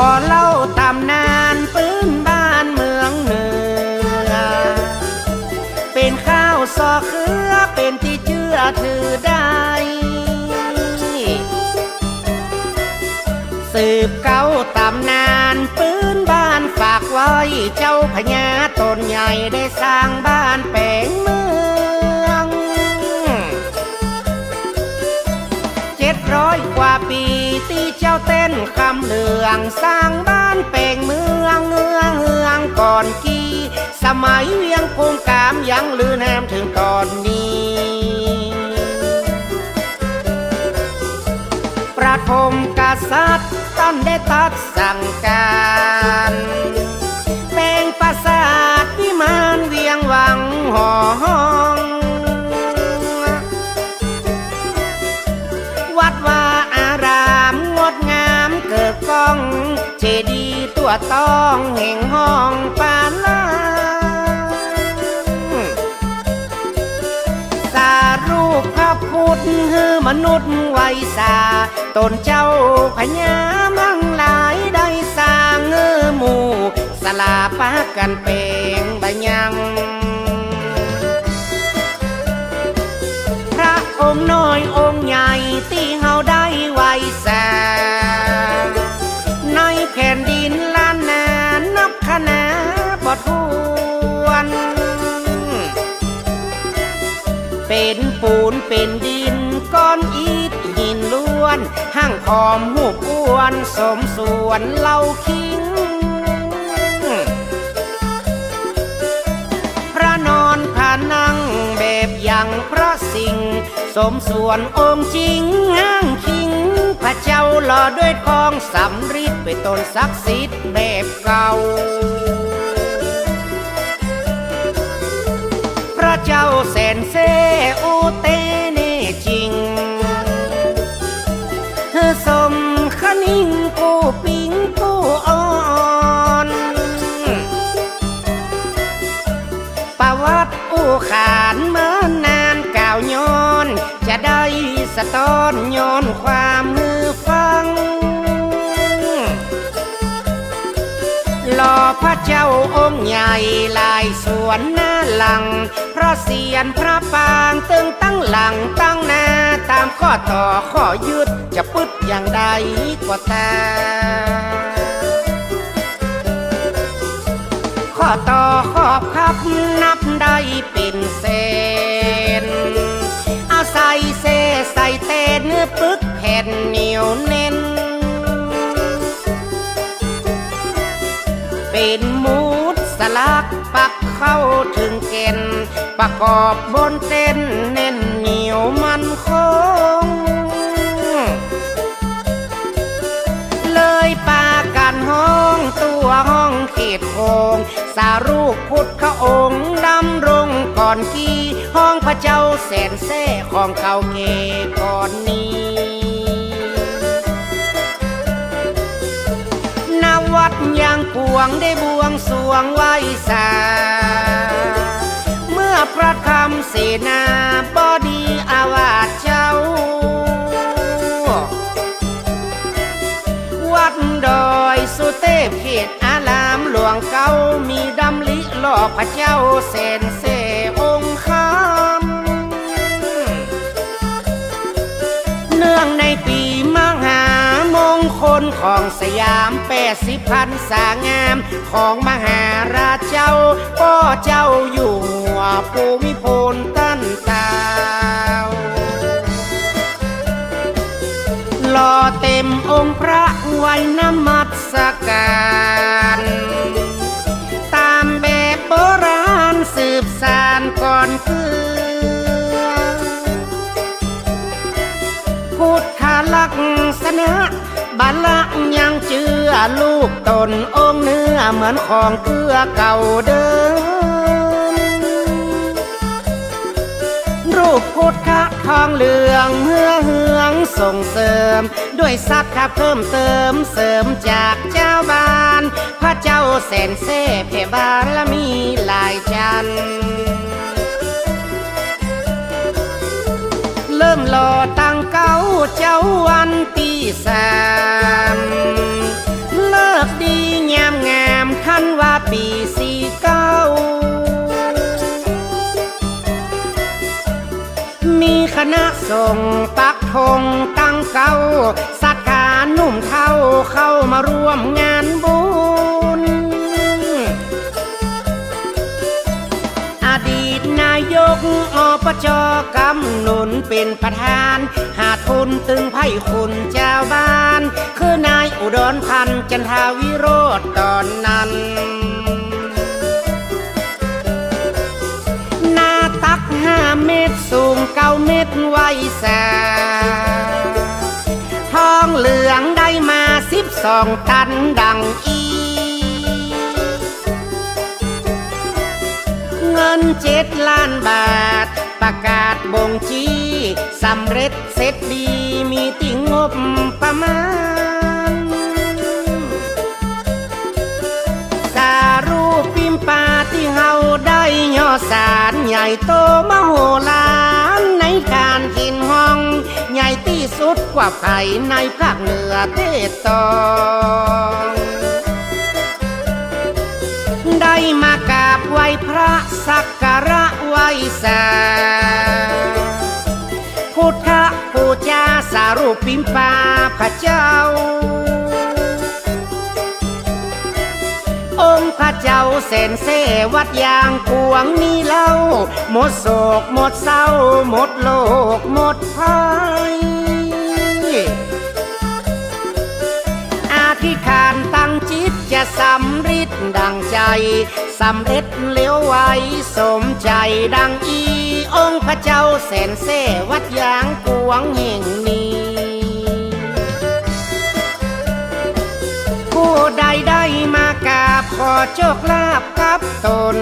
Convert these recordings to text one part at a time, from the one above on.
ขอเล่าตำนานปืนบ้านเมืองเหนือ เป็นข้าวซอเครือเป็นที่เชื่อถือได้ สืบเก่าตำนานปืนบ้านฝากไว้ เจ้าพญาตนใหญ่ได้สร้างบ้านแปลงเมือง เต้นคำเหลือง สร้างบ้านเป่งเมืองเงืองเงืองก่อนกีสมัยเวียงคงกามยังลือแนมถึงตอนนี้ประทมกษัตริย์ต้นได้ตัดสั่งการเป็นปราสาทวิมานเวียงวังหอ ต้องแห่งห้องปานลาสารูปพระพุทธฮือมนุษย์ไวสาตนเจ้าพญามังหลายได้สร้างเงอหมู่ สลาปากันเปลงบะยังพระองค์น้อย ปูนเป็นดินก้อนอิฐหินล้วนห้างคอมหูกอ้วนสมส่วนเล่าคิง พระนอนพระนั่งแบบอย่างพระสิงสมส่วนองค์จริงห้างคิง พระเจ้าหล่อด้วยทองสำริดเป็นต้นศักดิ์สิทธิ์แบบเก่าพระเจ้าแสนเซ ขานเมื่อนานกล่าวย้อน จะได้สะท้อนย้อนความมือฟังหล่อพระเจ้าองค์ใหญ่ลายสวนหน้าหลัง พระเสียรพระปางตึงตั้งหลังตั้งหน้าตามข้อต่อข้อยืดจะปึดอย่างใดก็ตามข้อต่อขอบคับนับ ปึกแผ่นเหนียวเน้น เป็นมูดสลักปักเข้าถึงเกณฑ์ประกอบบนเต้นแน่นเหนียวมันคง เลยปากันห้องตัวห้องเขตโคงสารูปพุทธองค์ดำรงก่อนกี้ ห้องพระเจ้าแสนแซ่ของเก่าเกก่อนนี้ วัดยางปวงได้บวงสวงไหว้สา เมื่อพระธรรมเสนาบดีอาวาสเจ้า วัดดอยสุเทพเขตอารามหลวงเก่ามีดำลิหล่อพระเจ้าเสนเสอ ของสยามแปดสิบพันสางาม ของมหาราชเจ้าก็เจ้าอยู่หัวภูมิพลตั้นตาวหล่อเต็มองค์พระไว้นมัสการตามแบบโบราณสืบสานก่อนคือพุทธลักษณะ บาละยังเชื่อลูกตนองเนื้อเหมือนของเกลือเก่าเดิมรูปพุทธทองเหลืองเมื่อเฮืองส่งเสริม ด้วยสัตว์เพิ่มเติมเสริมจากเจ้าบ้าน พระเจ้าแสนเสพเพบารมีหลายจันทร์่อตั้งเก้าเจ้าวันที่สามเริ่กดีงามงามคันว่าปีสี่เก้า มีคณะส่งปักธงตั้งเก้าสัตการนุ่มเท่าเข้ามาร่วมงานบุญอดีตนายกอปจกำหนุน เป็นประธาน หาทุนตึงไพ่คุณเจ้าบ้าน คือนายอุดรพันธ์จันทาวิโรธตอนนั้นหน้าตักห้าเมตรสูงเก้าเมตรไว้แสทองเหลืองได้มาสิบสองตันดังอีเงินเจ็ดล้านบาทประกาศ บ่งชี้สำเร็จเสร็จดีมีติงบประมาณ สารูปปิมปาที่เฮาได้ย่อสารใหญ่โตมโหฬารในการกินห้อง ใหญ่ที่สุดกว่าไผในภาคเหนือเทศตอง ได้มากรา บไหว้พระสักการะไหว้สาพุทธปูจาสารูปปิมปาพระเจ้า องค์พระเจ้าเสนเสวัดยางกวงนี่เล่า หมดโศกหมดเศร้า หมดโลกหมดภัย ดังใจสำเร็จเลี้ยวไวสมใจดังอี องค์พระเจ้าแสนเสวัดยางกวงแห่งนี้ผู้ใดได้มากราบขอโชคลาภกับตน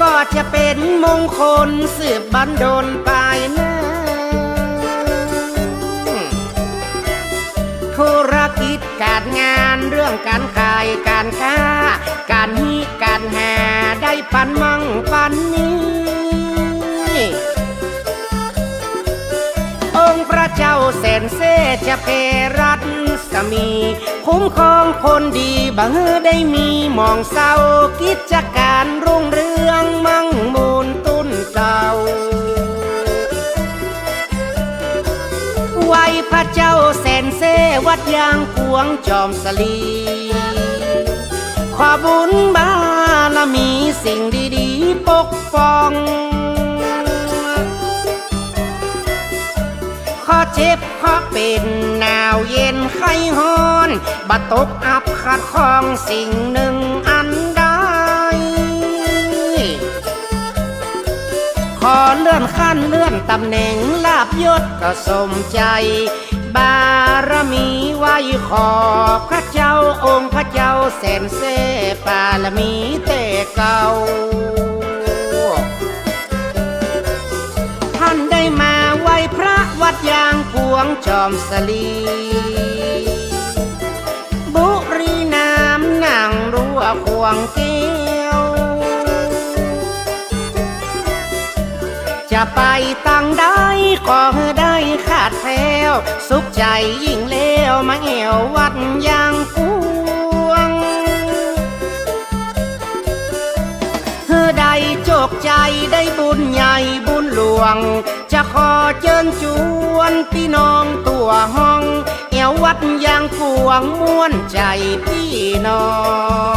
ก็จะเป็นมงคลสืบบันดลไปหน้า การงานเรื่องการขายการค้า การฮีการหาได้ปันมั่งปันนี้องค์พระเจ้าแสนเสจะเพรัตสมี คุ้มครองคนดีบังเฮอได้มีหมองเศร้ากิจการรุ่งเรืองมั่งมู วพระเจ้าแสนเสวัดยางกวงจอมสลี ขอบุญบารมีสิ่งดีๆปกป้อง ขอเจ็บขอเป็นหนาวเย็นไข้ฮ้อน บัตกอับขัดข้องสิ่งหนึ่ง อันใดขอเลื่อนขั้นเลื่อนตำแหน่งลาบยศก็สมใจ บารมีไว้ขอพระเจ้าองค์พระเจ้าแสนเสปารมีเตเก่าท่านได้มาไหวพระวัดยางพวงจอมสลีบุรีน้ำนางรัวควงเกี้ ไปตั้งได้ก็ได้ขาดแคล้วสุขใจยิ่งเล้วมาแอววัดยางพวงเธอได้โจกใจได้บุญใหญ่บุญหลวง จะขอเชิญชวนพี่น้องตัวห้องแอววัดยางพวงม่วนใจพี่น้อง